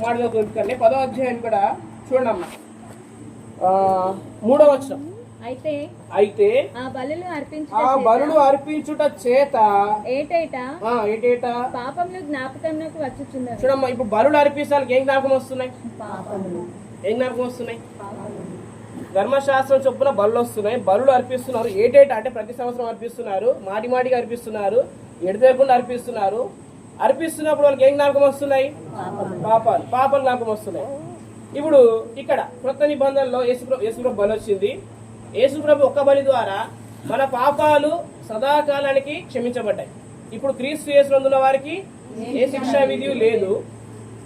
మాట చదువుతుంది పదో అధ్యాయం కూడా ఆ, మూడో వచ్చిన అయితే అయితే ఆ బలులు అర్పించు ఆ బలుడు అర్పించుట చేత ఏటేటా? ఆ, ఏటేటా? పాపములు జ్ఞాపకంలోకి వచ్చుచున్నవి. చూడమ్మా ఇప్పుడు బలుడు అర్పిస్తానికి ఏం జ్ఞాపకం వస్తున్నాయి? ఏం జ్ఞాపకం వస్తున్నాయి? ధర్మశాస్త్రం చొప్పున బలు వస్తున్నాయి. బలుడు అర్పిస్తున్నారు. ఏటేట అంటే ప్రతి సంవత్సరం అర్పిస్తున్నారు. మాటి మాటికి అర్పిస్తున్నారు. ఎడతేయకుండా అర్పిస్తున్నారు. అర్పిస్తున్నప్పుడు వాళ్ళకి ఏం జ్ఞాపకం వస్తున్నాయి? పాపాలు. పాపాలు జ్ఞాపకం వస్తున్నాయి. ఇప్పుడు ఇక్కడ కొత్త నిబంధనలో యేసుప్రభు యేసుప్రభు బలి వచ్చింది యేసుప్రభు ఒక్క బలి ద్వారా మన పాపాలు సదాకాలానికి క్షమించబడ్డాయి. ఇప్పుడు క్రీస్తు యేసునందున్న వారికి ఏ శిక్షా విధి లేదు.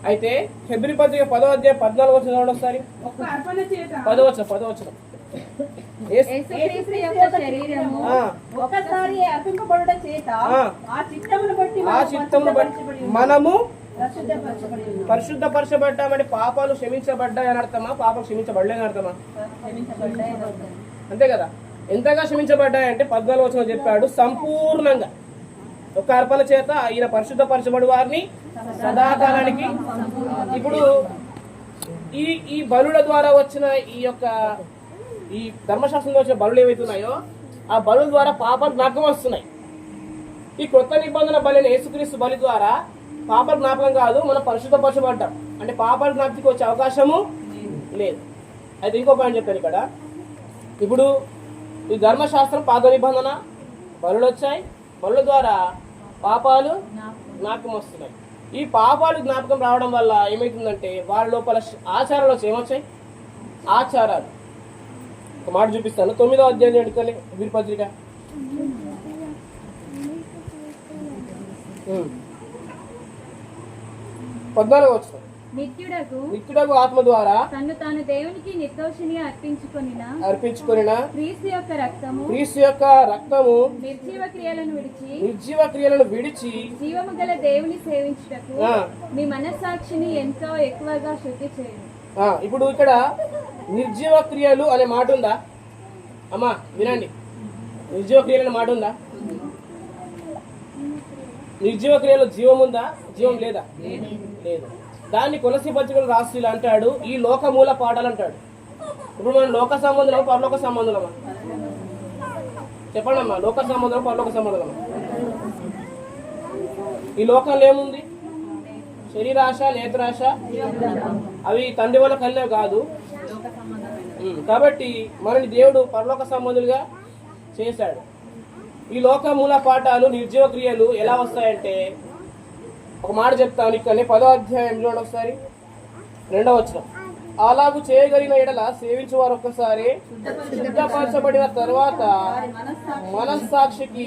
అయితే ఫిబ్రి పత్రిక పదో అధ్యాయం పద్నాలుగు వచ్చిన ఒకసారి. ఒక్క అర్పణ ఒకసారి అర్పింపబడుట చేత ఆ. చిత్తమును బట్టి ఆ మనము చిత్తమును బట్టి. పరిశుద్ధపరచబడ్డామని పాపాలు క్షమించబడ్డాయి అని అర్థమా? పాపం క్షమించబడలేని అర్థమా. అంతే కదా? ఎంతగా క్షమించబడ్డాయంటే పద్నాలుగు వచ్చిన చెప్పాడు సంపూర్ణంగా. ఒక అర్పణ చేత ఈయన పరిశుద్ధపరచబడి వారిని సదాకాలానికి. ఇప్పుడు ఈ ఈ బలుల ద్వారా వచ్చిన ఈ యొక్క ఈ ధర్మశాస్త్రంలో వచ్చిన బలులు ఏవైతున్నాయో ఆ బలు ద్వారా పాపాలు జ్ఞాపకం వస్తున్నాయి. ఈ కొత్త నిబంధన బలి యేసుక్రీస్తు బలి ద్వారా పాప జ్ఞాపకం కాదు మనం పరిశుద్ధపరచబడ్డాం అంటే పాపాల జ్ఞాపకకి వచ్చే అవకాశము లేదు. అయితే ఇంకో పాయింట్ చెప్పాను ఇక్కడ. ఇప్పుడు ఈ ధర్మశాస్త్రం పాత నిబంధన బలులు వచ్చాయి. బలుల ద్వారా పాపాలు జ్ఞాపకం వస్తున్నాయి. ఈ పాపాలు జ్ఞాపకం రావడం వల్ల ఏమవుతుందంటే వారి లోపల ఆచారాలు వచ్చి ఏమొచ్చాయి? ఆచారాలు. ఒక మాట చూపిస్తాను తొమ్మిదో అధ్యాయం ఎడుకోలే వీరపత్రిక ఉమ్. పద్నాలుగు వచ్చిన నిత్యుడకు నిత్యుడకు ఆత్మ ద్వారా తన్ను తాను దేవునికి నిర్దోషిని అర్పించుకొనిన అర్పించుకొనిన క్రీస్తు యొక్క రక్తము క్రీస్తు యొక్క రక్తము నిర్జీవ క్రియలను విడిచి నిర్జీవ క్రియలను విడిచి జీవము గల దేవుని సేవించుటకు. మీ మనస్సాక్షిని ఎంతో ఎక్కువగా శుద్ధి చేయను ఆ, ఇప్పుడు ఇక్కడ నిర్జీవ క్రియలు అనే మాట ఉందా? అమ్మా వినండి. నిర్జీవ క్రియలు అనే మాట ఉందా? నిర్జీవ క్రియలో జీవం ఉందా? జీవం లేదా? లేదు. దాన్ని కొలసి పత్రికలు రాస్తూ అంటాడు ఈ లోక మూల పాఠాలు అంటాడు. ఇప్పుడు మనం లోక సంబంధం పరలోక సంబంధమా చెప్పండి అమ్మా లోక సంబంధం పరలోక సంబంధమా ఈ లోకంలో ఏముంది? శరీరాశ నేత్రాశ? అవి తండ్రి వల్ల కలిగినవి కాదు. కాబట్టి మనని దేవుడు పరలోక సంబంధులుగా చేశాడు. ఈ లోక మూల పాఠాలు నిర్జీవ క్రియలు ఎలా వస్తాయంటే ఒక మాట చెప్తాను ఇక్కడ పదో అధ్యాయం చూడండి ఒకసారి. రెండవ వచ్చిన అలాగు చేయగలిగిన ఎడల సేవించు వారు ఒక్కసారి సిద్ధపరచబడిన తర్వాత మనస్సాక్షికి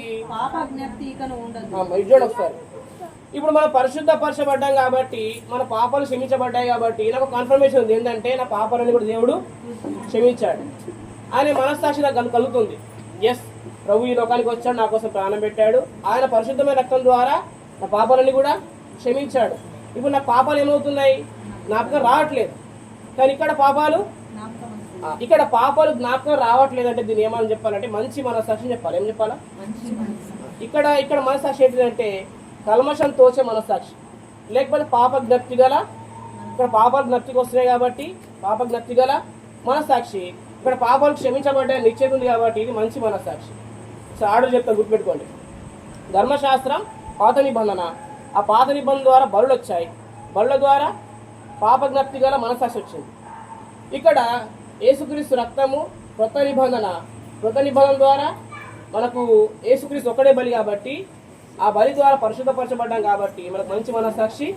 ఇది చూడండి ఒకసారి. ఇప్పుడు మనం పరిశుద్ధపరచబడ్డాం కాబట్టి మన పాపాలు క్షమించబడ్డాయి కాబట్టి నాకు కన్ఫర్మేషన్ ఉంది. ఏంటంటే నా పాపాలని కూడా దేవుడు క్షమించాడు. ఆయన మనస్సాక్షి నాకు కలు- కలుగుతుంది. ఎస్ ప్రభు ఈ లోకానికి వచ్చాడు నా కోసం ప్రాణం పెట్టాడు. ఆయన పరిశుద్ధమైన రక్తం ద్వారా నా పాపాలని కూడా క్షమించాడు. ఇప్పుడు నా పాపాలు ఏమవుతున్నాయి? జ్ఞాపకం రావట్లేదు. కానీ ఇక్కడ పాపాలు? ఇక్కడ పాపాలు జ్ఞాపకం రావట్లేదు అంటే దీన్ని ఏమని చెప్పాలంటే మంచి మనస్సాక్షి చెప్పాలి. ఏం చెప్పాలా? ఇక్కడ ఇక్కడ మనసాక్షి ఏంటిదంటే కల్మషం తోచే మనసాక్షి లేకపోతే పాప జ్ఞప్తి గల ఇక్కడ పాపాలు జ్ఞప్తికి వస్తున్నాయి కాబట్టి పాప జ్ఞప్తి గల మనసాక్షి ఇక్కడ పాపాలు క్షమించబడ్డ నిశ్చయం ఉంది కాబట్టి ఇది మంచి మనస్సాక్షి. సో ఆర్డర్ చెప్తా గుర్తుపెట్టుకోండి. ధర్మశాస్త్రం పాత నిబంధన. ఆ పాత నిబంధన ద్వారా బరులు వచ్చాయి. బరుల ద్వారా పాప జ్ఞప్తి గల మనసాక్షి వచ్చింది. ఇక్కడ ఏసుక్రీస్తు రక్తము కొత్త నిబంధన. కొత్త నిబంధన ద్వారా మనకు ఏసుక్రీస్తు ఒక్కడే బలి కాబట్టి ఆ బలి ద్వారా పరిశుద్ధపరచబడ్డాం కాబట్టి మనకు మంచి మనస్సాక్షి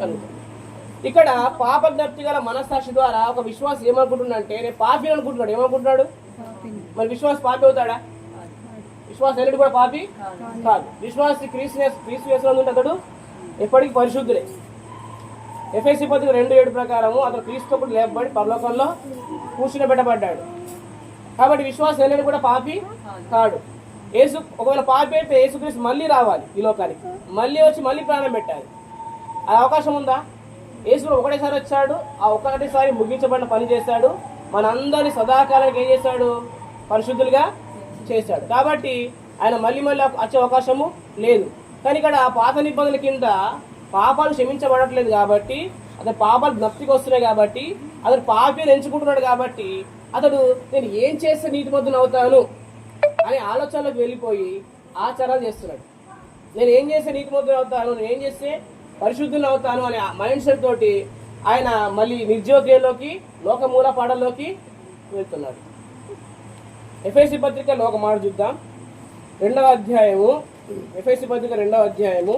కలుగుతుంది. ఇక్కడ పాప జ్ఞప్తి గల మనస్సాక్షి ద్వారా ఒక విశ్వాసం ఏమనుకుంటున్నాడంటే రేపు పాపి అనుకుంటున్నాడు. ఏమనుకుంటున్నాడు? మరి విశ్వాస పాపి అవుతాడా? విశ్వాసం ఎన్నడూ కూడా పాపి కాదు. విశ్వాసి క్రీస్తు క్రీస్తు వేసిన అతడు ఎప్పటికీ పరిశుద్ధులే ఎఫ్ఎస్సి పత్రిక రెండు ఏడు ప్రకారము అతను క్రీస్తుప్పుడు లేపబడి పరలోకంలో కూర్చుని పెట్టబడ్డాడు. కాబట్టి విశ్వాసం ఎన్నడూ కూడా పాపి కాడు. యేసు ఒకవేళ పాపైతే అయితే యేసుక్రీస్తు మళ్ళీ రావాలి ఈ లోకానికి. మళ్ళీ వచ్చి మళ్ళీ ప్రాణం పెట్టాలి. ఆ అవకాశం ఉందా? యేసు ఒకటేసారి వచ్చాడు. ఆ ఒకటేసారి ముగించబడిన పని చేశాడు. మనందరినీ సదాకాలానికి ఏం చేశాడు? పరిశుద్ధులుగా చేశాడు. కాబట్టి ఆయన మళ్ళీ మళ్ళీ వచ్చే అవకాశము లేదు. కానీ ఇక్కడ ఆ పాత నిబంధనల కింద పాపాలు క్షమించబడట్లేదు కాబట్టి అతని పాపాలు జ్ఞప్తికి వస్తున్నాయి కాబట్టి అతడు పాపని ఎంచుకుంటున్నాడు కాబట్టి అతడు నేను ఏం చేస్తే నీతిమంతుని అవుతాను కానీ ఆలోచనలకు వెళ్ళిపోయి ఆచారాలు చేస్తున్నాడు. నేను ఏం చేస్తే నీతిమంతుని అవుతాను నేను ఏం చేస్తే పరిశుద్ధులు అవుతాను అనే మైండ్ సెట్ తోటి ఆయన మళ్ళీ నిర్జోగ్యంలోకి లోకమూల పాడల్లోకి వెళ్తున్నాడు. ఎఫ్ఐసి పత్రికలో ఒక మాట చూద్దాం. రెండవ అధ్యాయము ఎఫ్ఐసి పత్రిక రెండవ అధ్యాయము.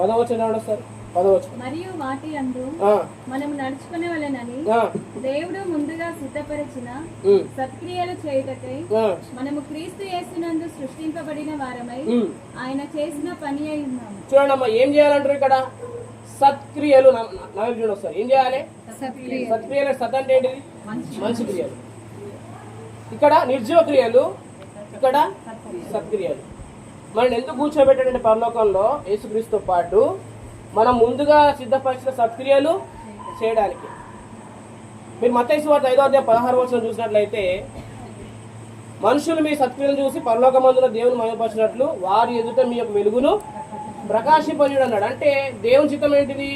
పదవచనం సార్. మరియు వాటి అందు మనం నడుచుకునే వలనని దేవుడు ముందుగా సిద్ధపరిచిన సత్క్రియలు చేయుటకై మనము క్రీస్తు యేసునందు సృష్టింపబడిన వారమై. ఆయన చేసిన పని అయి ఉన్నాము. చూడండి అమ్మా ఏం చేయాలంటారు ఇక్కడ? సత్క్రియలు చూడండి ఒకసారి. ఏం చేయాలి? సత్క్రియలు. సత్ అంటే ఏంటిది? మంచి క్రియలు. ఇక్కడ నిర్జీవ క్రియలు ఇక్కడ సత్క్రియలు. మనం ఎందుకు కూర్చోబెట్టాడంటే పరలోకంలో యేసుక్రీస్తుతో పాటు మనం ముందుగా సిద్ధపరిచిన సత్క్రియలు చేయడానికి. మీరు మతైసు వార్త ఐదో అధ్యాయం పదహారు వచ్చిన చూసినట్లయితే మనుషులు మీ సత్క్రియలు చూసి పరలోకమందున దేవుని మయపరిచినట్లు వారి ఎదుట మీ యొక్క వెలుగును ప్రకాశింపజేయడం అన్నాడు అంటే దేవుని చిత్తం ఏంటిది?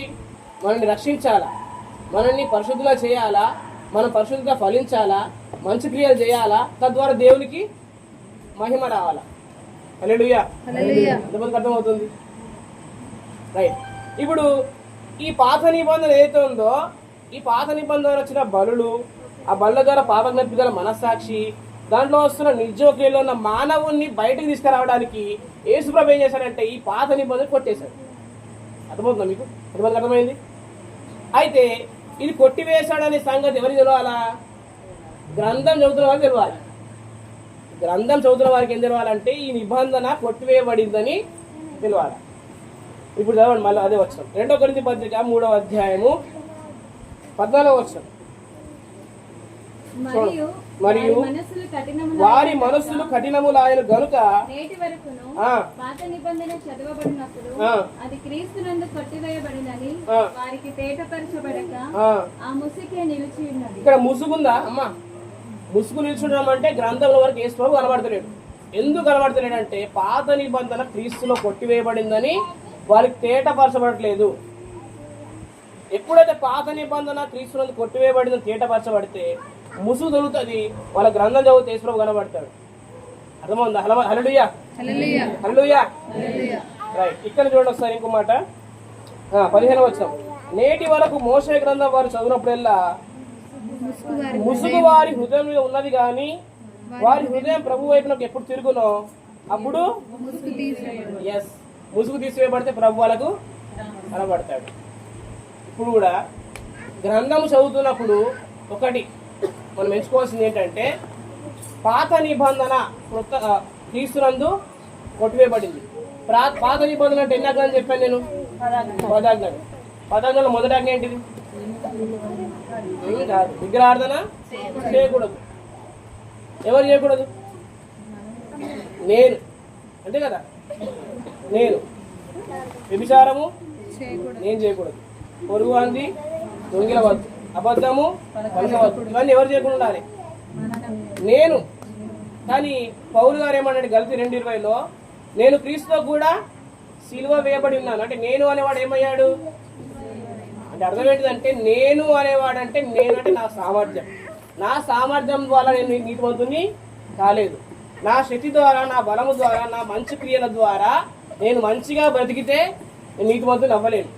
మనల్ని రక్షించాలా? మనల్ని పరిశుద్ధిగా చేయాలా? మనం పరిశుద్ధిగా ఫలించాలా? మంచి క్రియలు చేయాలా? తద్వారా దేవునికి మహిమ రావాలా? అర్థమవుతుంది? రైట్. ఇప్పుడు ఈ పాత నిబంధన ఏదైతే ఉందో ఈ పాత నిబంధన వచ్చిన బలులు ఆ బళ్ళ ద్వారా పాపజ్ఞప్తి గల మనస్సాక్షి దాంట్లో వస్తున్న నిర్జోక్రియలో ఉన్న మానవుణ్ణి బయటకు తీసుకురావడానికి యేసుప్రభు ఏం చేశాడంటే ఈ పాత నిబంధన కొట్టేశాడు. అర్థమవుతుందా మీకు? ఎంతమందికి అర్థమైంది? అయితే ఇది కొట్టివేశాడనే సంగతి ఎవరికి తెలవాలా? గ్రంథం చదువుతున్న వారికి తెలవాలి. గ్రంథం చదువుతున్న వారికి ఏం తెలవాలంటే ఈ నిబంధన కొట్టివేయబడిందని తెలవాలి. ఇప్పుడు చదవండి మళ్ళీ అదే వచ్చాం రెండో కొరింథీ పత్రిక మూడవ అధ్యాయము పద్నాలుగో వచ్చాం మరియు వారి మనస్సులు కఠినములాయన గనుక నేటి వరకును ఆ, పాత నిబంధన చదవబడినప్పుడు. అది క్రీస్తునందు ఆ. వారికి తేటపరచబడక ఆ. ముసికే నిలిచి ఉన్నది. ఇక్కడ ముసుగుందా? అమ్మా. ముసుగు నిల్చుండడం అంటే గ్రంథంలో వరకు ఏ ప్రభు కనబడతలేడు. ఎందుకు కనబడతలేడు అంటే పాత నిబంధన క్రీస్తులో కొట్టివేయబడిందని వారికి తేటపరచబడట్లేదు. ఎప్పుడైతే పాత నిబంధన క్రీస్తునందు కొట్టివేయబడిందని తేటపరచబడితే ముసుగు దొరుకుతుంది వాళ్ళ గ్రంథం చదివితే యేసుప్రభు కనబడతాడు. అర్థమవుందా హలో హలలుయా హలలుయా రైట్. ఇక్కడ చూడండి ఒకసారి ఇంకో మాట. పదిహేను వచ్చాం నేటి వరకు మోసే గ్రంథం వారు చదివినప్పుడల్లా ముసుగు వారి హృదయం మీద ఉన్నది కానీ వారి హృదయం. ప్రభు వైపునకు ఎప్పుడు తిరుగునో అప్పుడు ఎస్ ముసుగు తీసివేయబడితే ప్రభు వాళ్ళకు కనబడతాడు. ఇప్పుడు కూడా గ్రంథం చదువుతున్నప్పుడు ఒకటి మనం ఎంచుకోవాల్సింది ఏంటంటే పాత నిబంధన కొత్త ఆ, క్రీస్తునందు కొట్టివేయబడింది. ప్రా- పాత నిబంధన అంటే ఎన్ని ఆజ్ఞలు చెప్పాను నేను? పదాజ్ఞలు పదాజ్ఞలు మొదటి ఆజ్ఞ ఏంటిది? కాదు. విగ్రహార్థన చేయకూడదు. ఎవరు చేయకూడదు? నేను. అంతే కదా? నేను. వ్యభిచారము నేను చేయకూడదు. పొరుగు అంది దొంగిలవద్దు. అబద్ధము పలకవద్దు ఇవన్నీ ఎవరు చేయకుండా ఉండాలి? నేను. కానీ పౌరు గారు ఏమన్నాడు గల్తీ రెండు ఇరవైలో? నేను క్రీస్తుతో కూడా సిలువ వేయబడి ఉన్నాను. అంటే నేను అనేవాడు ఏమయ్యాడు? అంటే అర్థం ఏంటిదంటే నేను అనేవాడు అంటే నేను అంటే నా సామర్థ్యం. నా సామర్థ్యం ద్వారా నేను నీతివంతుని కాలేదు. నా శక్తి ద్వారా నా బలము ద్వారా నా మంచి క్రియల ద్వారా నేను మంచిగా బ్రతికితే నేను నీతివంతుని అవ్వలేను.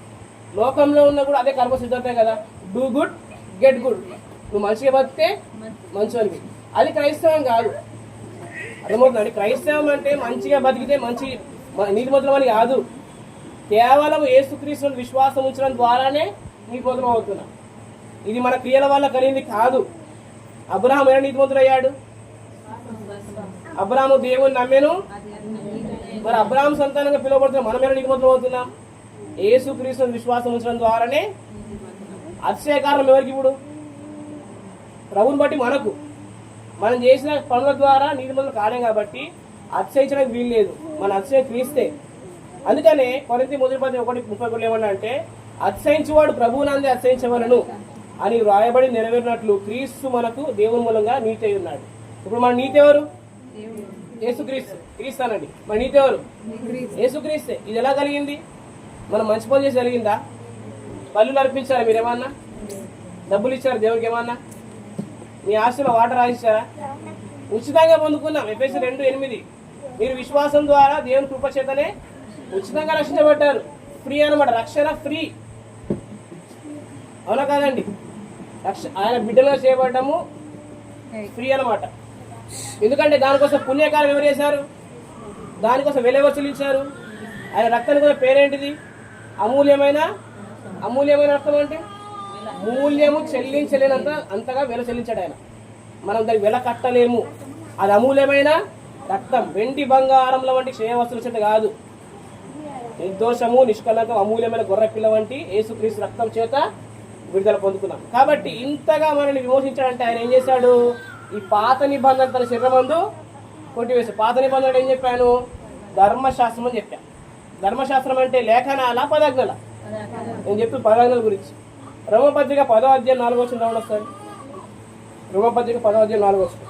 లోకంలో ఉన్న కూడా అదే కర్మ సిద్ధతే కదా. డూ గుడ్ గెట్ గుడ్ నువ్వు మంచిగా బతికితే మంచివానికి అది క్రైస్తవం కాదు. అర్థమవుతుందండి క్రైస్తవం అంటే మంచిగా బతికితే మంచి నీతిమంతులం అని కాదు. కేవలం ఏసుక్రీస్తుని విశ్వాసం ఉంచడం ద్వారానే నీతిమంతులం అవుతున్నా. ఇది మన క్రియల వల్ల కలిగింది కాదు. అబ్రహాం ఎలా నీతిమంతుడు అయ్యాడు అబ్రాహాము దేవుని నమ్మేను. మరి అబ్రాహం సంతానంగా పిలువబడుతున్న మనమే నిగుమతులు అవుతున్నాం. అవుతున్నాం యేసుక్రీస్తుని విశ్వాసం ఉంచడం ద్వారానే అతిశయ కారణం ఎవరికి ఇప్పుడు? ప్రభుని బట్టి మనకు. మనం చేసిన పనుల ద్వారా నీతిమంతులు కాలేం కాబట్టి అతిశయించడానికి వీలు లేదు. మన అతిశయం క్రీస్తే. అందుకనే కొరింథీ మొదటి పది ఒకటి ముప్పై ఒకటి ఏమన్నా అంటే అతిశయించువాడు ప్రభువునందే అతిశయించవలను అని వ్రాయబడి నెరవేరినట్లు క్రీస్తు మనకు దేవుని మూలంగా నీతి ఉన్నాడు. ఇప్పుడు మన నీతి ఎవరు? యేసుక్రీస్తు. క్రీస్తానండి మరి నీతి ఎవరు యేసుక్రీస్తే. ఇది ఎలా కలిగింది? మనం మంచి పని చేసి కలిగిందా? పళ్ళు అర్పించారా మీరేమన్నా? డబ్బులు ఇచ్చారా దేవునికి ఏమన్నా? మీ ఆస్తిలో వాటర్ రాసిస్తారా ఉచితంగా పొందుకున్నాం ఎఫ్ఎస్ రెండు ఎనిమిది. మీరు విశ్వాసం ద్వారా దేవుని కృప చేతనే ఉచితంగా రక్షించబడ్డారు. ఫ్రీ అన్నమాట. రక్షణ ఫ్రీ. అవునా కాదండి? రక్ష ఆయన బిడ్డలుగా చేయబడ్డము ఫ్రీ అన్నమాట. ఎందుకంటే దానికోసం పుణ్యకాలం ఎవరు చేశారు? దానికోసం వెల ఎవరు చెల్లించారు ఆయన రక్తం కూడా పేరేంటిది? అమూల్యమైన అమూల్యమైన రక్తం అంటే? మూల్యము చెల్లించలేనంత అంతగా వెల చెల్లించాడు ఆయన. మనం దానికి వెల కట్టలేము. అది అమూల్యమైన రక్తం. వెండి బంగారంల వంటి క్షయ వస్తువుల చేత కాదు. నిర్దోషము నిష్కలంకం అమూల్యమైన గొర్రె పిల్ల వంటి యేసుక్రీస్తు రక్తం చేత విడుదల పొందుకున్నాం. కాబట్టి ఇంతగా మనల్ని విమోచించాడంటే ఆయన ఏం చేశాడు? ఈ పాత నిబంధన తన శరీరమందు కొట్టివేసి పాత నిబంధన ఏం చెప్పాను? ధర్మశాస్త్రం అని చెప్పాను ధర్మశాస్త్రం అంటే లేఖనాల పదాజ్ఞల? నేను చెప్పి పదాజ్ఞల గురించి. రోమపత్రిక పదో అధ్యాయం నాలుగో వచ్చిన రావడం వస్తుంది. రోమపత్రిక పదో అధ్యాయం నాలుగో వచ్చిన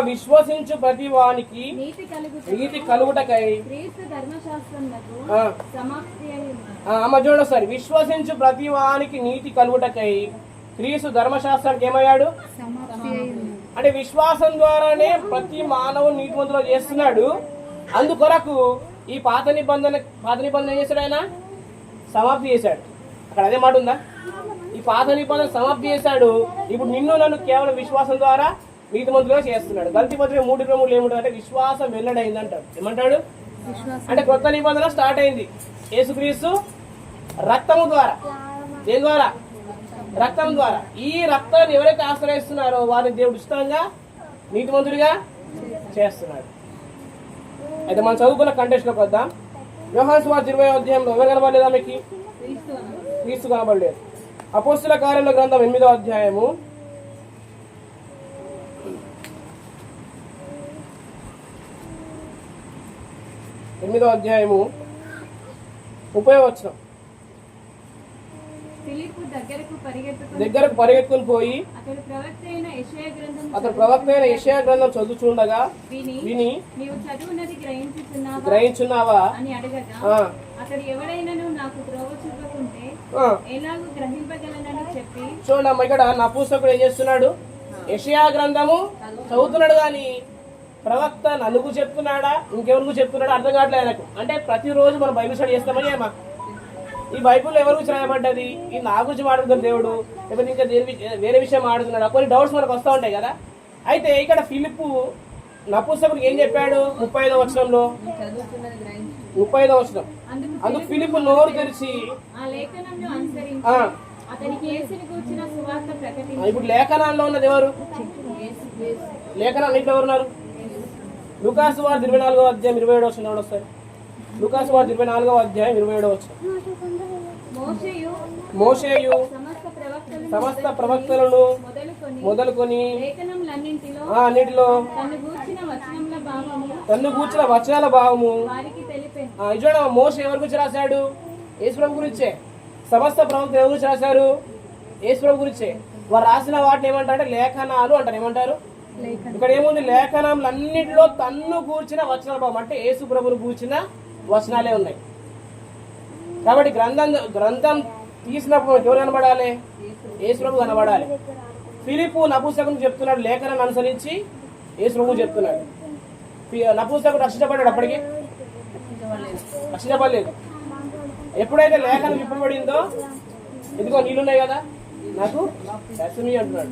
విశ్వసించు ప్రతి వానికి నీతి కలుగు నీతి కలుగుటకై. అమ్మ చూడండి ఒకసారి. విశ్వసించు ప్రతి వానికి నీతి కలుగుటకై. క్రీస్తు ధర్మశాస్త్రానికి ఏమయ్యాడు? అంటే విశ్వాసం ద్వారానే ప్రతి మానవు నీతిమంతులు చేస్తున్నాడు. అందుకొరకు ఈ పాత నిబంధన పాత నిబంధన చేశాడు ఆయన? సమాప్తి చేశాడు. అక్కడ అదే మాట ఉందా? పాత నిబంధన సమాప్తి చేశాడు. ఇప్పుడు నిన్ను నన్ను కేవలం విశ్వాసం ద్వారా నీతిమంతులుగా చేస్తున్నాడు. గల్తీ పత్రిక మూడు మూడు ఏముంటుంది అంటే విశ్వాసం వెల్లడైంది అంటాడు ఏమంటాడు అంటే కొత్త నిబంధన స్టార్ట్ అయింది. యేసుక్రీస్తు రక్తము ద్వారా. దేని ద్వారా? రక్తం ద్వారా. ఈ రక్తాన్ని ఎవరైతే ఆశ్రయిస్తున్నారో వారిని దేవుడు ఉచితంగా నీతిమంతుడిగా చేస్తున్నాడు. అయితే మనం చదువుకున్న కంటెస్ట్లోకి వద్దాం. వ్యవహార సుమారు ఇరవై అధ్యాయంలో ఎవరు కనబడలేదా మీకు క్రీస్తు కనబడలేదు. అపోస్తుల కార్యాల గ్రంథం ఎనిమిదో అధ్యాయము. ఎనిమిదో అధ్యాయము. ఫిలిప్పు దగ్గరకు పరిగెత్తుకుని దగ్గరకు పరిగెత్తుకుని పోయి అతడు ప్రవక్త అయిన యెషయా గ్రంథం చదువుతుండగా విని గ్రహించున్నావా? అని అడగగా అతడు ఎవడైనను నాకు అమ్మ ఇక్కడ నా పుస్తకుడు ఏం చేస్తున్నాడు? యషయా గ్రంథము చదువుతున్నాడు కానీ ప్రవక్త నన్నుకు చెప్తున్నాడా? ఇంకెవరికి చెప్తున్నాడా అర్థం కావట్లేదు ఆయనకు. అంటే ప్రతిరోజు మనం బైబిల్ స్టడీ చేస్తామని ఏమా? ఈ బైబిల్ ఎవరి గురించి రాయబడ్డది? ఈ నా గురించి మాట్లాడుతుంది దేవుడు. లేకపోతే ఇంకా వేరే విషయం మాట్లాడుతున్నాడు కొన్ని డౌట్స్ మనకు వస్తూ ఉంటాయి కదా. అయితే ఇక్కడ ఫిలిప్పు నపుస్తకుడికి ఏం చెప్పాడు ముప్పై ఐదో వచనంలో? ముప్పై ఐదో వచనం. అందుకు ఫిలిప్పు నోరు తెరిచి ఇప్పుడు లేఖనాల్లో ఉన్నది ఎవరు? లేఖనాలు ఇంట్లో ఎవరున్నారు? లుకాసు వారి ఇరవై నాలుగో అధ్యాయం ఇరవై ఏడో వచ్చిన వస్తారు? లుకాసు వారి ఇరవై నాలుగో అధ్యాయం ఇరవై ఏడో వచ్చిన మోషేయు సమస్త ప్రవక్తలు సమస్త ప్రవక్తలను మొదలుకొని అన్నిటిలో తను గూర్చిన వచనముల భావము తన్ను కూర్చిన వచనాల భావము. చూడండి మోష ఎవరి గురించి రాశాడు? యేసుప్రభు గురించే. సమస్త ప్రవక్తలు ఎవరి గురించి రాశారు? యేసుప్రభు గురించే. వారు రాసిన వాటిని ఏమంటారంటే లేఖనాలు అంటారు. ఏమంటారు? ఇక్కడ ఏముంది? లేఖనాలు అన్నిటిలో తన్ను కూర్చిన వచనాల భావం. అంటే యేసు ప్రభుని కూర్చిన వచనాలే ఉన్నాయి. కాబట్టి గ్రంథం గ్రంథం తీసినప్పుడు ఎవరు కనబడాలి? యేసు ప్రభు కనబడాలి. ఫిలిపు నపుస్తకం చెప్తున్నాడు లేఖనాన్ని అనుసరించి యేసు ప్రభు చెప్తున్నాడు. ఫి- రక్షించబడ్డాడు అప్పటికి? రక్షించబడలేదు. ఎప్పుడైతే లేఖనం విప్పబడిందో ఇదిగో నీళ్ళున్నాయి కదా నాకు దర్శని అంటున్నాడు.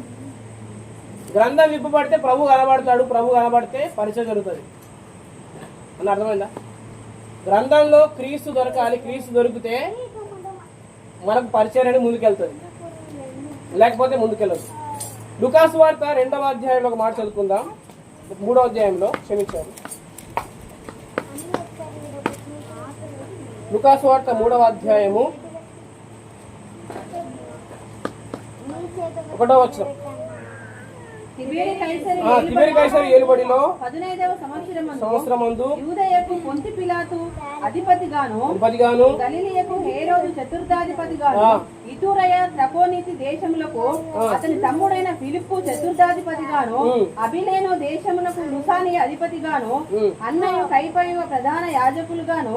గ్రంథం విప్పబడితే ప్రభు కనబడతాడు ప్రభు కనబడితే పరిచయం జరుగుతుంది. అని అర్థమైందా? గ్రంథంలో క్రీస్తు దొరకాలి క్రీస్తు దొరికితే మనకు పరిచయం అనేది ముందుకెళ్తుంది. లేకపోతే ముందుకెళ్ళదు. లుకాసు వార్త రెండవ అధ్యాయంలో ఒక మాట చదువుకుందాం. మూడవ అధ్యాయంలో క్షమించారు లుకాసు వార్త మూడవ అధ్యాయము ఒకటో తిబేరి కైసరి కైసరి ఏలుబడిలో సంవత్సరం సంవత్సరం మందు అధిపతిగాను అధిపతిగాను గలిలియకు హేరోదు చతుర్థాధిపతిగాను. ఇతురయ త్రకోనీతి దేశములకు అతని తమ్ముడైన ఫిలిప్పు చతుర్థాధిపతిగాను. అభిలేను దేశములకు లుసాని అధిపతిగాను. అన్నయ్య కైపైవ ప్రధాన యాజకులుగాను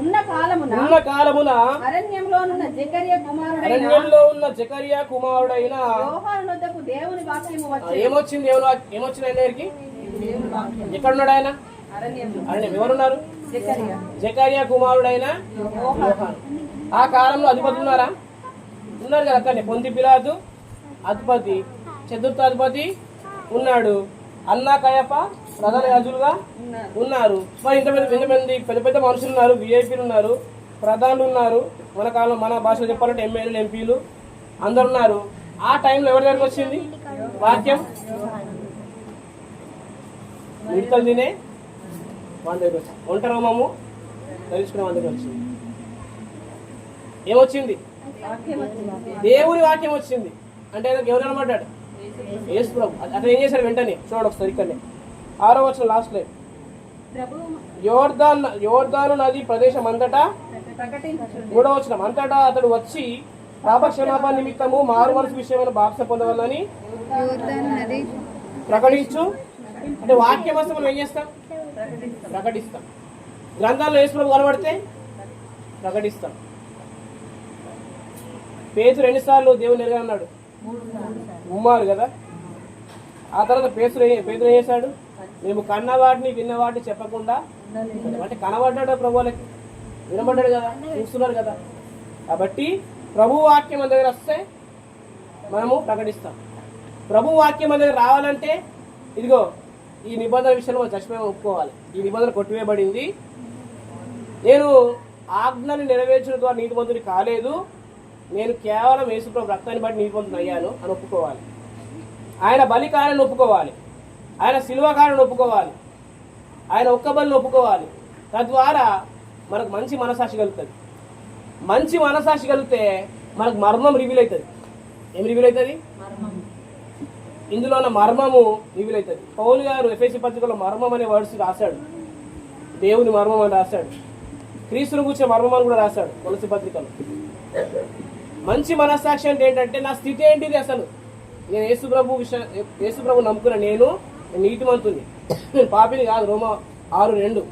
ఉన్న కాలమున ఉన్న కాలమున అరణ్యంలోనున్న జకర్య కుమారుడైన అరణ్యంలో ఉన్న జకరియా కుమారుడైన యోహాను వద్దకు దేవుని వాక్యము ఆ, వచ్చి ఏమొచ్చింది ఏమో ఏమొచ్చింది ఆయన దగ్గరికి ఎక్కడున్నాడు ఆయన అరణ్యంలో ఆయన ఎవరున్నారు జకర్య. కుమారుడైన. ఆ కాలంలో అధిపతులు ఉన్నారా? ఉన్నారు కదా అక్కడనే పొంతి పిలాతు అధిపతి చతుర్థాధిపతి ఉన్నాడు. అన్నా కయప ప్రధాన యాజులుగా ఉన్నారు. మరి ఇంత పెద్ద ఎంతమంది పెద్ద పెద్ద మనుషులు ఉన్నారు విఐపీలు ఉన్నారు ప్రధానులు ఉన్నారు. మన కాలం మన భాషలో చెప్పాలంటే ఎమ్మెల్యేలు ఎంపీలు అందరు ఉన్నారు. ఆ టైంలో ఎవరి దగ్గరికి వచ్చింది? వాక్యం? మిడతలు తినే వాళ్ళ దగ్గర వచ్చింది ఒంట రోమము ధరించుకునే వాళ్ళ దగ్గర వచ్చింది. ఏమొచ్చింది? దేవుని వాక్యం వచ్చింది. అంటే ఆయనకు ఎవరు అనబడ్డాడు. యేసు ప్రభు. అతను ఏం చేశాడు వెంటనే? చూడండి ఒకసారి ఇక్కడనే. ఆరో వచ్చిన లాస్ట్ లైన్ యోర్దాన్ యోర్దాను నది ప్రదేశం అంతటా మూడో వచ్చిన అంతటా అతడు వచ్చి పాప క్షమాపణ నిమిత్తము మారు మనసు విషయమైన బాప్స పొందవాలని ప్రకటించు. అంటే వాక్యం వస్తే మనం ఏం చేస్తాం? ప్రకటిస్తాం. గ్రంథాల్లో యేసు ప్రభు కనబడితే ప్రకటిస్తాం. పేతురు ఎన్నిసార్లు దేవుని ఎరగా అన్నాడు? ఉమ్మారు కదా? ఆ తర్వాత పేతురు ఏ- పేతురు ఏం చేశాడు? మేము కన్న వాటిని విన్న వాటిని చెప్పకుండా అంటే కనబడ్డాడు ప్రభువులకి? వినబడ్డాడు కదా? చూస్తున్నారు కదా? కాబట్టి ప్రభు వాక్యం మన దగ్గర వస్తే మనము ప్రకటిస్తాం. ప్రభు వాక్యం మన దగ్గర రావాలంటే ఇదిగో ఈ నిబంధన విషయంలో చచ్చిపోయి ఒప్పుకోవాలి. ఈ నిబంధన కొట్టివేయబడింది. నేను ఆజ్ఞని నెరవేర్చడం ద్వారా నీతిమంతుడి కాలేదు. నేను కేవలం యేసుప్రభు రక్తాన్ని బట్టి నీతిమంతుని అయ్యాను అని ఒప్పుకోవాలి. ఆయన బలి కారణం ఒప్పుకోవాలి. ఆయన శిలువ కాలను ఒప్పుకోవాలి. ఆయన ఒక్క బలిని ఒప్పుకోవాలి. తద్వారా మనకు మంచి మనసాక్షి కలుగుతుంది. మంచి మనసాక్షి కలిగితే మనకు మర్మం రివీల్ అవుతుంది. ఏం రివీల్ అవుతుంది? ఇందులో ఉన్న మర్మము రివీల్ పౌలు గారు ఎఫ్ఎస్సి పత్రికలో మర్మం అనే వర్డ్స్ రాశాడు. దేవుని మర్మం అని రాశాడు. క్రీస్తుని కూర్చే మర్మం అని కూడా రాశాడు తులసి పత్రికలో. మంచి మనస్సాక్షి అంటే ఏంటంటే నా స్థితి ఏంటిది అసలు? నేను యేసుప్రభు విషయం యేసు ప్రభు నమ్ముకున్న నేను నీతిమంతుని నేను పాపిని కాదు రోమ ఆరు రెండు.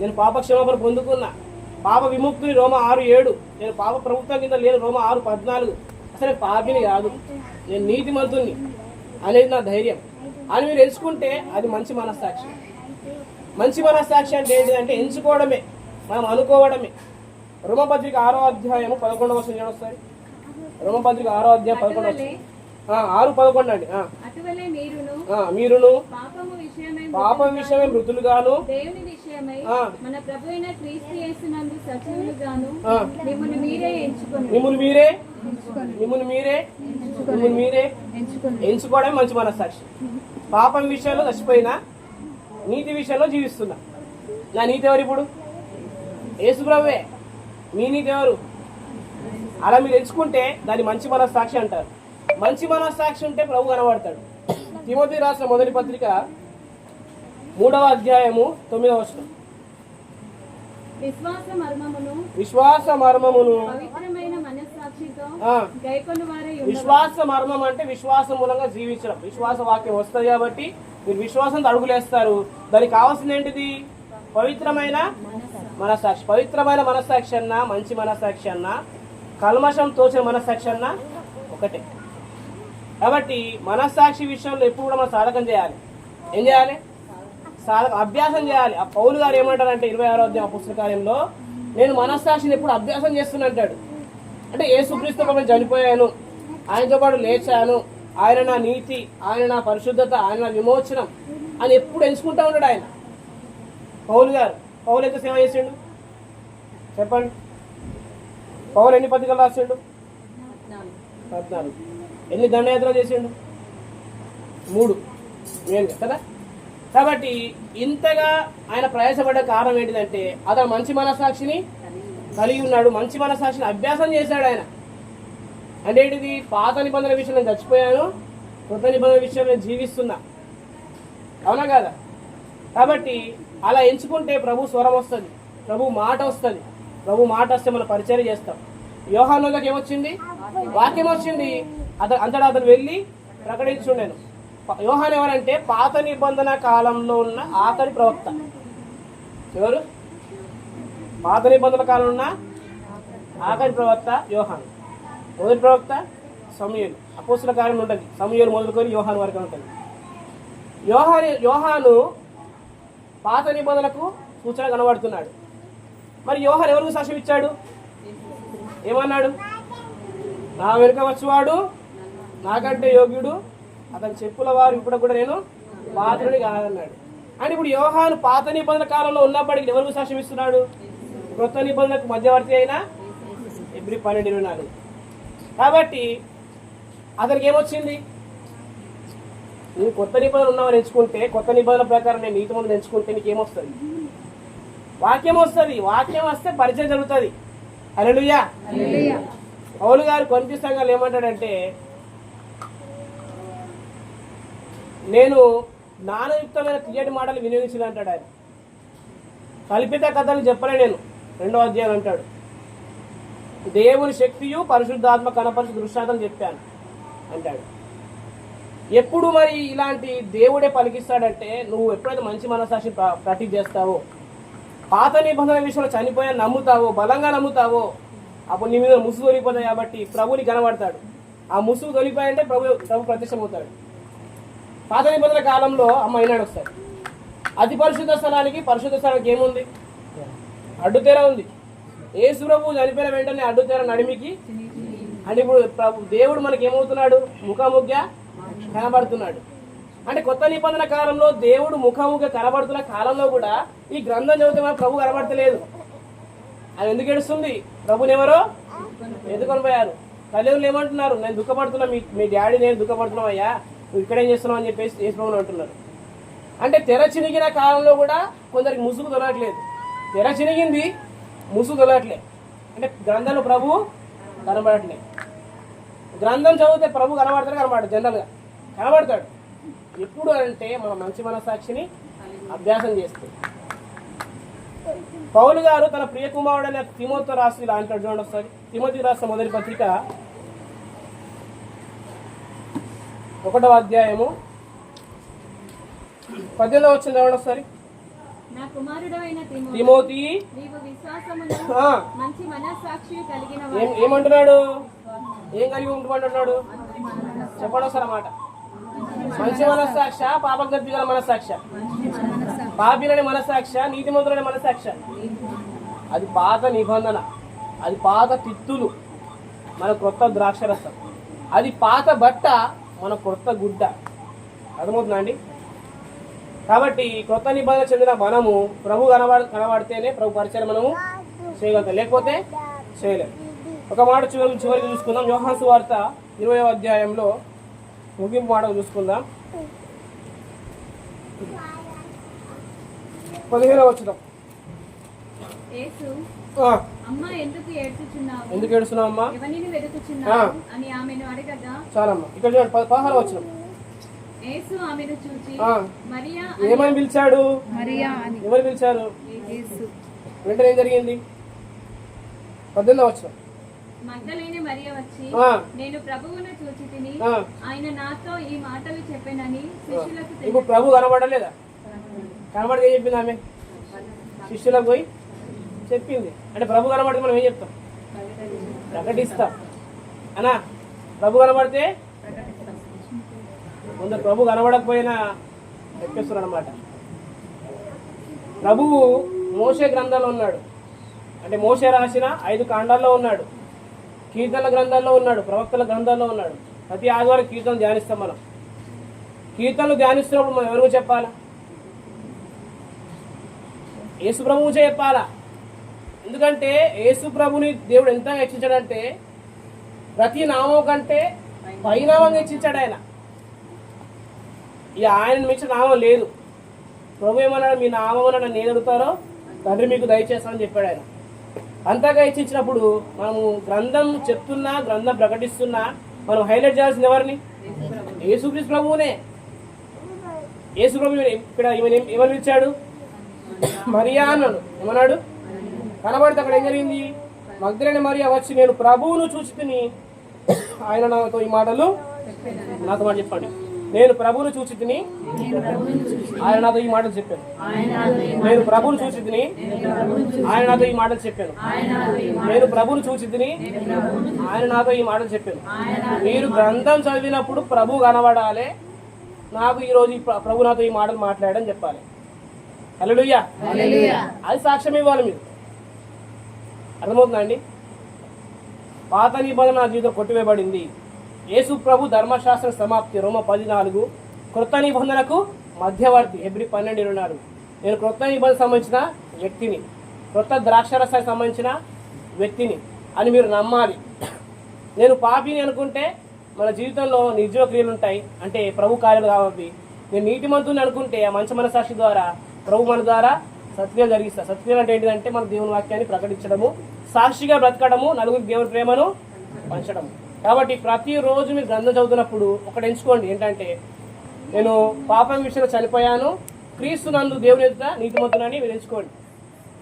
నేను పాప క్షమాపణ పొందుకున్నా. పాప విముక్తిని రోమ ఆరు ఏడు. నేను పాప ప్రభుత్వం కింద లేను రోమ ఆరు పద్నాలుగు. అసలు పాపిని కాదు. నేను నీతిమంతుని అనేది నా ధైర్యం. అని మీరు ఎంచుకుంటే అది మంచి మనస్సాక్షి. మంచి మనస్సాక్షి అంటే ఏంటిదంటే ఎంచుకోవడమే. మనం అనుకోవడమే. రుమపత్రిక ఆరో అధ్యాయం పదకొండవ చూడండి ఒకసారి. రుమపత్రిక ఆరో అధ్యాయం పదకొండవ ఆరు పదకొండు అండి. మీరును. పాపం విషయమే మృతులుగాను మిమ్మల్ని మీరే మిమ్మును మీరే మీరే ఎంచుకోవడం మంచి మనస్సాక్షి. పాపం విషయంలో చచ్చిపోయినా నీతి విషయంలో జీవిస్తున్నా. నా నీతి ఎవరు ఇప్పుడు? యేసుప్రభువే మీ నీతి ఎవరు? అలా మీరు ఎంచుకుంటే దాన్ని మంచి మనస్సాక్షి అంటారు. మంచి మనస్సాక్షి ఉంటే ప్రభు కనబడతాడు. తిమోతి రాసిన మొదటి పత్రిక మూడవ అధ్యాయము తొమ్మిదవ వచనం. విశ్వాస మర్మమును విశ్వాస మర్మం అంటే విశ్వాసం మూలంగా జీవించడం. విశ్వాస వాక్యం వస్తుంది కాబట్టి మీరు విశ్వాసంతో అడుగులేస్తారు దానికి కావాల్సింది ఏంటిది? పవిత్రమైన మనసాక్షి. పవిత్రమైన మనసాక్షి అన్న మంచి మనసాక్షి అన్న కల్మషం తోచిన మనసాక్షి అన్న ఒకటే. కాబట్టి మనస్సాక్షి విషయంలో ఎప్పుడు కూడా మనం సాధకం చేయాలి. ఏం చేయాలి? సాధక అభ్యాసం చేయాలి. ఆ పౌలు గారు ఏమంటారంటే ఇరవై ఆరో అధ్యాయం పుస్తకాలయంలో నేను మనస్సాక్షిని ఎప్పుడు అభ్యాసం చేస్తున్నా అంటాడు. అంటే యేసుక్రీస్తు ప్రభు చనిపోయాను. ఆయనతో పాటు లేచాను. ఆయన నా నీతి ఆయన నా పరిశుద్ధత ఆయన నా విమోచనం అని ఎప్పుడు ఎంచుకుంటా ఉన్నాడు ఆయన. పౌలు గారు పౌలు ఎంత సేవ చేసిండు? చెప్పండి. పౌలు ఎన్ని పత్రికలు రాసిండు? పద్నాలుగు. ఎన్ని దండయాత్రలు చేసిండు? మూడు. నేను కదా? కాబట్టి ఇంతగా ఆయన ప్రయాసపడ్డ కారణం ఏంటిదంటే అతను మంచి మనసాక్షిని కలిగి ఉన్నాడు మంచి మనసాక్షిని అభ్యాసం చేశాడు ఆయన. అంటే ఇది పాత నిబంధన విషయంలో నేను చచ్చిపోయాను కొత్త నిబంధన విషయంలో నేను జీవిస్తున్నా. అవునా కదా? కాబట్టి అలా ఎంచుకుంటే ప్రభు స్వరం వస్తుంది ప్రభు మాట వస్తుంది ప్రభు మాట వస్తే మనం పరిచయం చేస్తాం. యోహానులకు ఏమొచ్చింది? వాక్యం వచ్చింది. అతను అంతటా అతను వెళ్ళి ప్రకటించుండేను. వ్యూహాన్ ఎవరంటే పాత నిబంధన కాలంలో ఉన్న ఆఖరి ప్రవక్త. ఎవరు? పాత నిబంధన కాలంలో ఉన్న ఆఖరి ప్రవక్త యోహాన్. మొదటి ప్రవక్త సమయలు. అపోసుల కార్యం ఉంటుంది. సమయలు మొదలుకొని యోహాన్ వరకు ఉంటుంది. యోహాని యోహాను పాత నిబంధనకు సూచన కనబడుతున్నాడు. మరి యోహాన్ ఎవరికి సాక్ష్యం ఇచ్చాడు? ఏమన్నాడు? నా వెనుక వచ్చేవాడు నాకంటే యోగ్యుడు. అతని చెప్పుల వారు ఇప్పుడు కూడా నేను పాత్రుడి కాదన్నాడు. అని ఇప్పుడు యోహాను పాత నిబంధన కాలంలో ఉన్నప్పటికీ ఎవరికి సాక్ష్యం ఇస్తున్నాడు? కొత్త నిబంధనకు మధ్యవర్తి అయినా ఎబ్రి పన్నెండు ఇరవై నాలుగు. కాబట్టి అతనికి ఏమొచ్చింది? నువ్వు కొత్త నిబంధనలు ఉన్నావని ఎంచుకుంటే కొత్త నిబంధనల ప్రకారం నేను నీతి మందులు ఎంచుకుంటే నీకు ఏమొస్తుంది? వాక్యం వస్తుంది. వాక్యం వస్తే పరిచయం జరుగుతుంది. అలలుయ్యా పౌలు గారు కొన్ని సంఘాలు ఏమంటాడంటే నేను జ్ఞానయుక్తమైన తీయటి మాటలు వినియోగించిన అంటాడు ఆయన. కల్పిత కథలు చెప్పలే నేను. రెండో అధ్యాయం అంటాడు. దేవుని శక్తియు పరిశుద్ధాత్మ కనపరిచి దృష్టాంతం చెప్పాను అంటాడు. ఎప్పుడు మరి ఇలాంటి దేవుడే పలికిస్తాడంటే నువ్వు ఎప్పుడైతే మంచి మనసాక్షి ప్రాక్టీస్ చేస్తావో పాత నిబంధన విషయంలో చనిపోయా నమ్ముతావో బలంగా నమ్ముతావో అప్పుడు నీ మీద ముసుగు తొలిపోతాయి కాబట్టి ప్రభుని కనబడతాడు ఆ ముసుగు తొలిపోయాయంటే ప్రభు ప్రభు ప్రత్యక్షమవుతాడు. పాత నిబంధన కాలంలో అమ్మ ఈనాడు వస్తాడు. అతి పరిశుద్ధ స్థలానికి పరిశుద్ధ స్థలానికి ఏముంది? అడ్డుతెర ఉంది. యేసు ప్రభు చనిపోయిన వెంటనే అడ్డుతెర నడిమికి. అంటే ఇప్పుడు ప్రభు దేవుడు మనకి ఏమవుతున్నాడు ముఖాముఖిగా కనబడుతున్నాడు. అంటే కొత్త నిబంధన కాలంలో దేవుడు ముఖాముఖిగా కనబడుతున్న కాలంలో కూడా ఈ గ్రంథం చదివితే మన ప్రభు కనబడతలేదు. అది ఎందుకు ఏడుస్తుంది? ప్రభుని ఎవరో ఎదుకొని పోయారు. తల్లిదండ్రులు ఏమంటున్నారు? నేను దుఃఖపడుతున్నా మీ మీ డాడీ నేను దుఃఖపడుతున్నాం అయ్యా నువ్వు ఇక్కడేం చేస్తున్నావు? అని చెప్పేసి యేసు ప్రభుని అంటున్నారు. అంటే తెర చినిగిన కాలంలో కూడా కొందరికి ముసుగు దొరకట్లేదు తెర చిరిగింది? ముసుగు తొలట్లే అంటే గ్రంథంలో ప్రభు కనబడట్లే. గ్రంథం చదివితే ప్రభు కనబడతాడు కనబడతాడు జనరల్గా. కనబడతాడు. ఎప్పుడు అంటే మన మంచి మనసాక్షిని అభ్యాసం చేస్తే. పౌలు గారు తన ప్రియ కుమారుడైన తిమోతో రాసి ఇలా అంటాడు చూడండి ఒకసారి. తిమోతి రాసిన మొదటి పత్రిక ఒకటవ అధ్యాయము పద్దెనిమిదవ వచ్చిన చూడండి ఒకసారి. తిమోతి ఏమంటున్నాడు? ఏం కలిగి ఉంటున్నాడు చెప్పండి ఒకసారి అన్నమాట మంచి మనస్సాక్ష పాపగతి గల మనస్సాక్ష. పాపిలని మనస్సాక్ష నీతిమంతులని మనస్సాక్ష. అది పాత నిబంధన. అది పాత తిత్తులు. మన క్రొత్త ద్రాక్షరసం. అది పాత బట్ట మన క్రొత్త గుడ్డ. అర్థమవుతుందా అండి? కాబట్టి ఈ క్రొత్త నిబంధన చెందిన మనము ప్రభు కనబడ కనబడితేనే ప్రభు పరిచయం మనము చేయగలుగుతాం. లేకపోతే చేయలేం. ఒక మాట చివరి చివరికి చూసుకుందాం. యోహాసు వార్త ఇరవై అధ్యాయంలో ముగింపు మాట చూసుకుందాం. పదిహేను అమ్మ ఎందుకు ఏడుస్తున్నావు అమ్మా? చాలమ్మా. ఇక్కడ చూడండి పదహారు వచ్చిన యేసు ఆమెను చూచి ఆ. మరియా ఏమని పిలిచాడు? మరియా అని. ఎవరు పిలిచారు? యేసు. వెంటనే ఏం జరిగింది? పద్దెనిమిది వచ్చిన మగ్ధలేని మరియ వచ్చి. నేను ప్రభువును చూచి తిని. ఆయన నాతో ఈ మాటలు చెప్పానని శిష్యులకు ఇప్పుడు ప్రభు కనబడలేదా? కనబడితే చెప్పింది ఆమె. శిష్యులకు పోయి చెప్పింది. అంటే ప్రభు కనబడితే మనం ఏం చెప్తాం? ప్రకటిస్తాం. అనా ప్రభు కనబడితే కొందరు ప్రభు కనబడకపోయినా చెప్పేస్తారు అనమాట ప్రభువు మోసే గ్రంథంలో ఉన్నాడు. అంటే మోసే రాసిన ఐదు కాండాల్లో ఉన్నాడు. కీర్తనల గ్రంథాల్లో ఉన్నాడు ప్రవక్తల గ్రంథాల్లో ఉన్నాడు. ప్రతి ఆదివారం కీర్తనలు ధ్యానిస్తాం మనం. కీర్తనలు ధ్యానిస్తున్నప్పుడు మనం ఎవరికి చెప్పాలా? యేసు ప్రభువు చెప్పాలా? ఎందుకంటే యేసు ప్రభుని దేవుడు ఎంత హెచ్చించాడంటే ప్రతి నామం కంటే పైనామం హెచ్చించాడు ఆయన. ఇక ఆయన మించిన నామం లేదు. ప్రభు ఏమన్నాడు? మీ నామం నన్ను నేను అడుగుతారో తండ్రి మీకు దయచేస్తామని చెప్పాడు ఆయన. అంతగా హెచ్చించినప్పుడు మనము గ్రంథం చెప్తున్నా గ్రంథం ప్రకటిస్తున్నా మనం హైలైట్ చేయాల్సింది ఎవరిని? యేసుక్రీస్తు ప్రభువునే. యేసు ప్రభు ఇక్కడ ఈమె ఎవరు పిలిచాడు? మరియా అన్నాడు. ఏమన్నాడు? కనబడితే అక్కడ ఏం జరిగింది? మగ్ధులైన మరియా వచ్చి నేను ప్రభువును చూసి ఆయన నాతో ఈ మాటలు నాతో మాట చెప్పండి. నేను ప్రభువును చూసి తిని ఆయన నాతో ఈ మాటలు చెప్పాను. నేను ప్రభువును చూసి తిని ఆయన నాతో ఈ మాటలు చెప్పాను. నేను ప్రభువును చూసి తిని ఆయన నాతో ఈ మాటలు చెప్పాను. మీరు గ్రంథం చదివినప్పుడు ప్రభు కనబడాలి. నాకు ఈ రోజు ఈ ప్ర- ప్రభు నాతో ఈ మాటలు మాట్లాడని చెప్పాలి. హల్లెలూయా. అది సాక్ష్యం ఇవ్వాలి మీరు. అర్థమవుతుందా అండి? పాత నిబంధన నా జీవితం కొట్టివేయబడింది. యేసు ప్రభు ధర్మశాస్త్ర సమాప్తి రోమ పది నాలుగు క్రొత్త నిబంధనకు మధ్యవర్తి ఎబ్రి పన్నెండు ఇరవై నాలుగు నేను క్రొత్త నిబంధన సంబంధించిన వ్యక్తిని క్రొత్త ద్రాక్షరసానికి సంబంధించిన వ్యక్తిని అని మీరు నమ్మాలి. నేను పాపిని అనుకుంటే మన జీవితంలో నిర్జీవ క్రియలు ఉంటాయి. అంటే ప్రభు కార్యాలు కాబట్టి. నేను నీటి మంతుని అనుకుంటే ఆ మంచి మనసాక్షి ద్వారా ప్రభు మన ద్వారా సత్క్రియలు జరిగిస్తా. సత్క్రియలు అంటే ఏంటిదంటే మన దేవుని వాక్యాన్ని ప్రకటించడము సాక్షిగా బ్రతకడము నలుగురు దేవుని ప్రేమను పంచడము. కాబట్టి ప్రతిరోజు మీరు గ్రంథం చదువుతున్నప్పుడు ఒకటి ఎంచుకోండి. ఏంటంటే నేను పాపం విషయంలో చనిపోయాను క్రీస్తు నందు దేవుని ఎదుట నీతిమంతునని మీరు ఎంచుకోండి.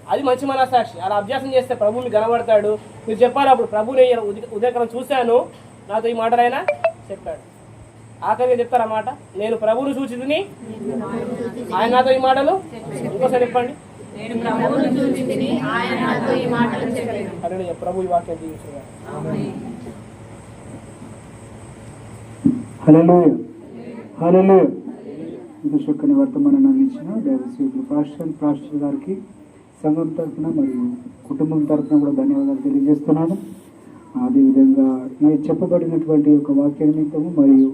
అది మంచి మనసాక్షి అలా అభ్యాసం చేస్తే ప్రభు మీకు కనబడతాడు. మీరు చెప్పారు అప్పుడు ప్రభు నేను ఉదయ- ఉదయకాలం చూశాను. నాతో ఈ మాటలైనా చెప్పాడు. ఆఖరిగా చెప్తారు మాట? నేను ప్రభువును సూచితిని? ఆయన నాతో ఈ మాటలు? ఇంకోసారి చెప్పండి. ప్రభు ఈ వాక్యం దీవించుగాక. హలో ఇది చక్కని వర్తమానాన్ని అందించిన దేవశ్రీ పాస్టర్ పాస్టర్ గారికి సంఘం తరఫున మరియు కుటుంబం తరఫున కూడా ధన్యవాదాలు తెలియజేస్తున్నాను అదేవిధంగా నేను చెప్పబడినటువంటి ఒక వాక్య నిమిత్తము మరియు